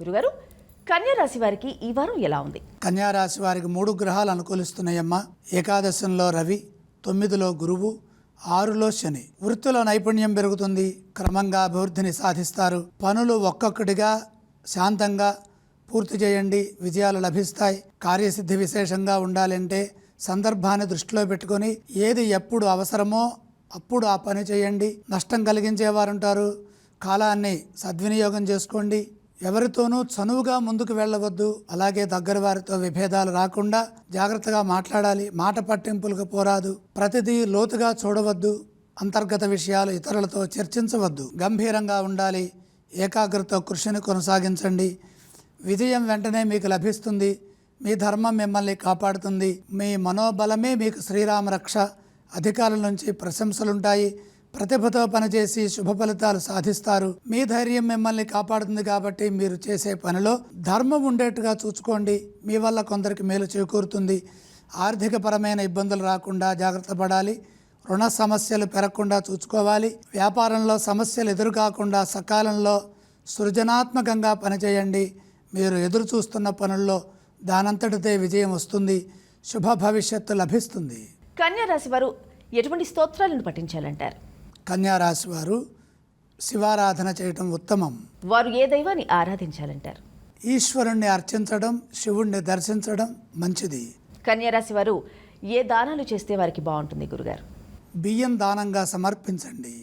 గురుగారు కన్యారాశి వారికి ఈ వారం ఎలా ఉంది? కన్యారాశి వారికి మూడు గ్రహాలు అనుకూలిస్తున్నాయమ్మా. ఏకాదశంలో రవి తొమ్మిదిలో గురువు ఆరులో శని. వృత్తిలో నైపుణ్యం పెరుగుతుంది క్రమంగా అభివృద్ధిని సాధిస్తారు. పనులు ఒక్కొక్కటిగా శాంతంగా పూర్తి చేయండి విజయాలు లభిస్తాయి. కార్యసిద్ధి విశేషంగా ఉండాలంటే సందర్భాన్ని దృష్టిలో పెట్టుకొని ఏది ఎప్పుడు అవసరమో అప్పుడు ఆ పని చేయండి. నష్టం కలిగించేవారుంటారు. కాలాన్ని సద్వినియోగం చేసుకోండి. ఎవరితోనూ చనువుగా ముందుకు వెళ్ళవద్దు. అలాగే దగ్గర వారితో విభేదాలు రాకుండా జాగ్రత్తగా మాట్లాడాలి. మాట పట్టింపులకు పోరాదు. ప్రతిదీ లోతుగా చూడవద్దు. అంతర్గత విషయాలు ఇతరులతో చర్చించవద్దు. గంభీరంగా ఉండాలి. ఏకాగ్రత కృషిని కొనసాగించండి. విజయం వెంటనే మీకు లభిస్తుంది. మీ ధర్మం మిమ్మల్ని కాపాడుతుంది. మీ మనోబలమే మీకు శ్రీరామ రక్ష అధికారుల నుంచి ప్రశంసలుంటాయి. ప్రతిభతో పనిచేసి శుభ ఫలితాలు సాధిస్తారు. మీ ధైర్యం మిమ్మల్ని కాపాడుతుంది కాబట్టి మీరు చేసే పనిలో ధర్మం ఉండేట్టుగా చూసుకోండి. మీ వల్ల కొందరికి మేలు చేకూరుతుంది. ఆర్థికపరమైన ఇబ్బందులు రాకుండా జాగ్రత్త పడాలి. రుణ సమస్యలు పెరగకుండా చూసుకోవాలి. వ్యాపారంలో సమస్యలు ఎదురు కాకుండా సకాలంలో సృజనాత్మకంగా పనిచేయండి. మీరు ఎదురు చూస్తున్న పనుల్లో దానంతటితే విజయం వస్తుంది. శుభ భవిష్యత్తు లభిస్తుంది. కన్యా రాశి వారు ఎటువంటి స్తోత్రాలను పఠించాలంటారు? కన్యా రాశి వారు శివారాధన చేయటం ఉత్తమం. వారు ఏ దైవాన్ని ఆరాధించాలంటారు? ఈశ్వరుణ్ణి అర్చించడం శివుణ్ణి దర్శించడం మంచిది. కన్యా రాశి వారు ఏ దానాలు చేస్తే వారికి బాగుంటుంది గురుగారు? బియ్యం దానంగా సమర్పించండి.